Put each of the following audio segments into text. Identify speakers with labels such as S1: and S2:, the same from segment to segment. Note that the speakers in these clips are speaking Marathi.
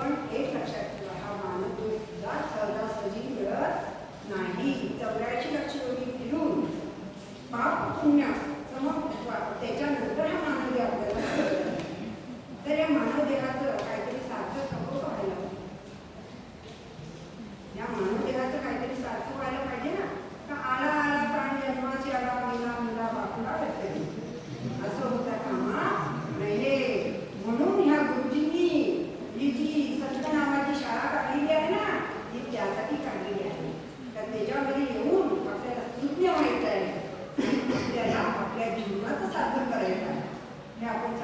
S1: पण एक लक्षात ठेवा हा मानव तो सुद्धा सहजासहजी मिळत नाही. चौऱ्याऐंशी लक्ष योगी फिरून पाप पुण्या त्याच्यानंतर हा मानव देह आपल्याला तर या मानव देहाचं काहीतरी सार्थक व्हायला या मानव देहाचं काहीतरी सार्थक व्हायला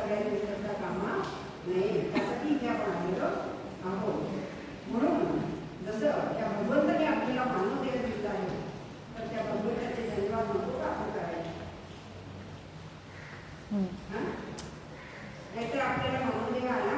S1: आपल्याला कामा त्यासाठी इथे आपण आलेलो आहोत. म्हणून जसं त्या भगवंताने आपल्याला मानव दिलं दिलं आहे तर त्या भगवंताचे धन्यवाद नको का आपण करायचे नाहीतर आपल्याला मानवदेव आला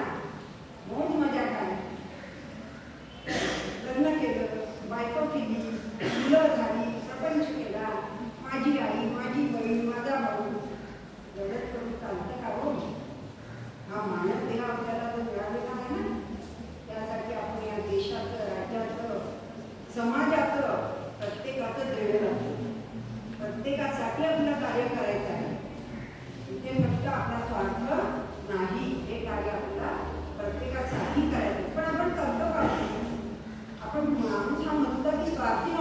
S1: papá.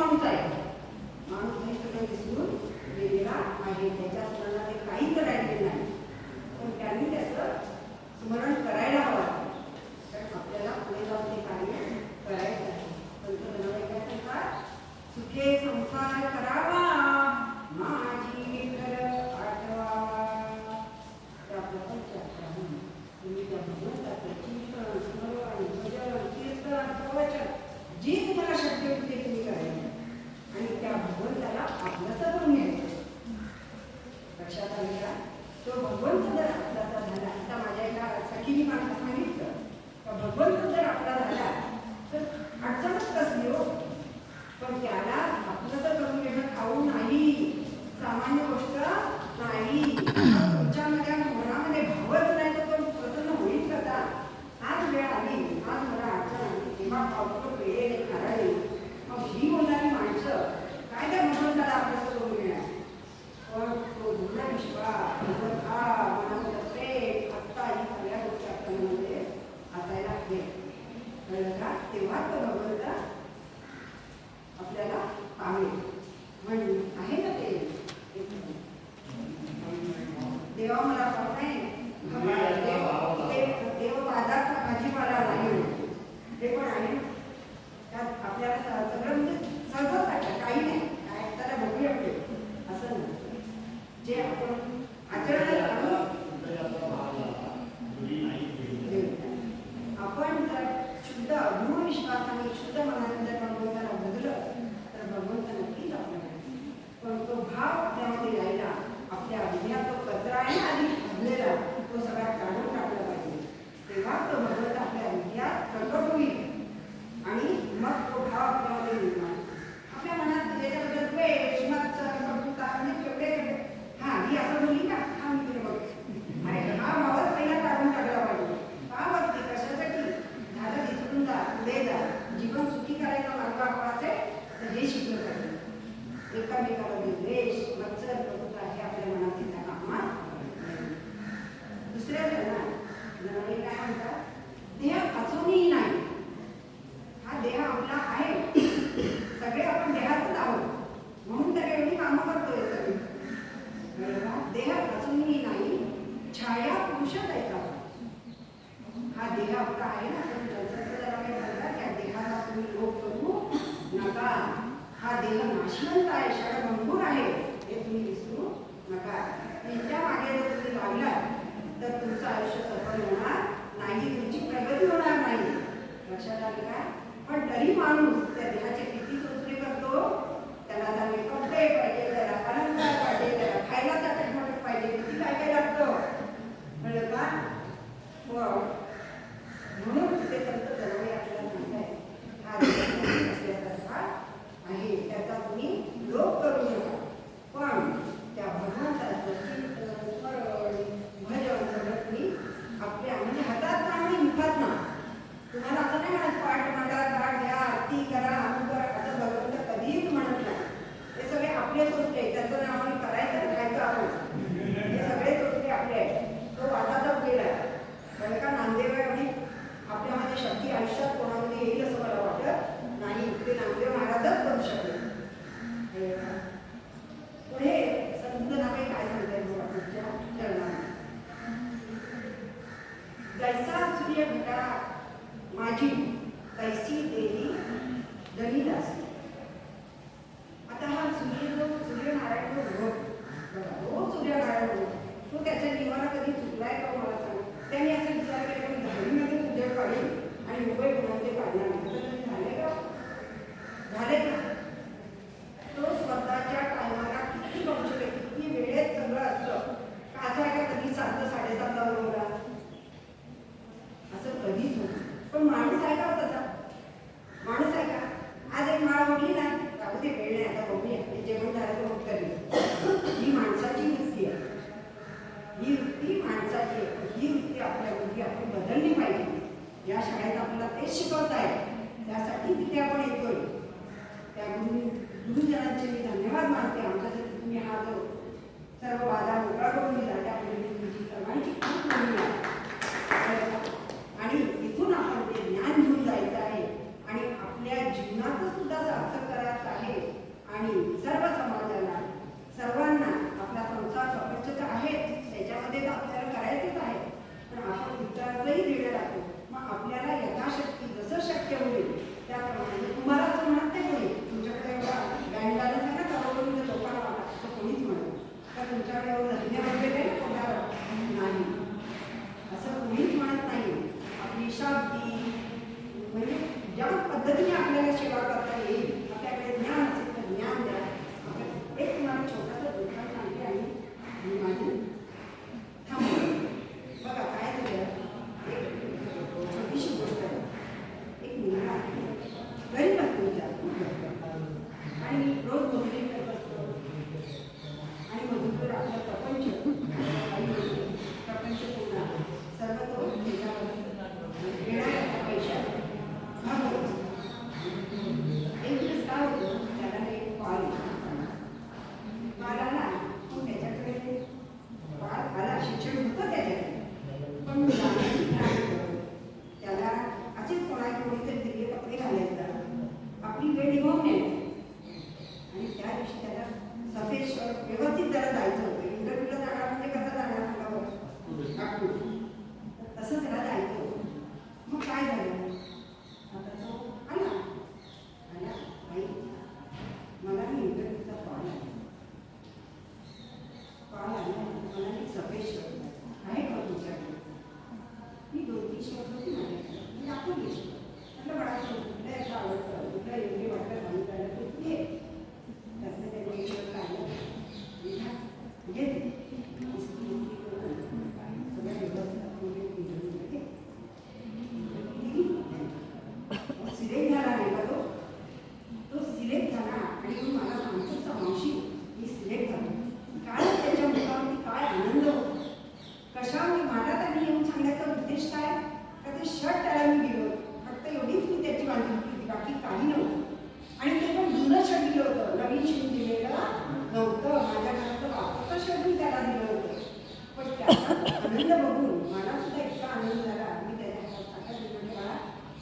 S1: तो भगवंत जर आपलाचा झाला आता माझ्या एका सखीने मला सांगितलं का भगवंत जर आपला झाला तर अडचणच कसली हो? पण त्याला आपलं तर करून घेणं खाऊ नाही. सामान्य गोष्ट नाही. vera, cosa va देह आपला आहे. सगळे आपण देहातच आहोत. म्हणून तर काम कामं करतोय सगळी. देह असूनही नाही छाया पुरुष द्यायचा हा देह आपला आहे ना. आपण त्या देहाला तुम्ही लोक करू नका. हा देह नाशवंत आहे षडभंगूर आहे. हे तुम्ही विसरू नका. त्यांच्या मागे जर तुम्ही लागलात तर तुमचं आयुष्य सफल होणार नाही. तुमची प्रगती होणार नाही. लक्षात आलं काय पण तरी माणूस त्या देहाची किती सोसणी करतो. त्याला चांगली कपडे पाहिजे त्याला अलंकार पाहिजे त्याला खायला चाटत म्हणून मी धन्यवाद मानते. आमच्यासाठी तुम्ही हा जो सर्व बाधा मोकळा करून दिला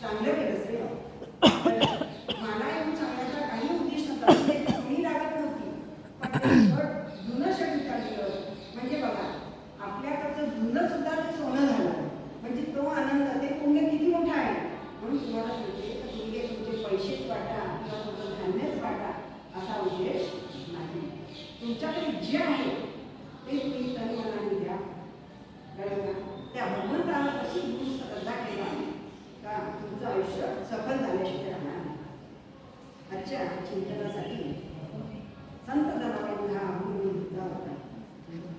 S1: चांगलं व्यवस्थित मला येऊन सांगण्याचा काही उद्देश नव्हता. म्हणजे कोणी लागत नव्हती.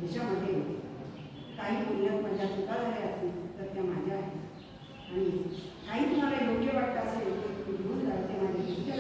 S1: तिच्यामध्ये होते. काही बोलण्यात माझ्या चुका झाल्या असतील तर त्या माझ्या आहेत. आणि काही तुम्हाला योग्य वाटत असेल तर तुम्ही घेऊन जाते माझ्या योग्य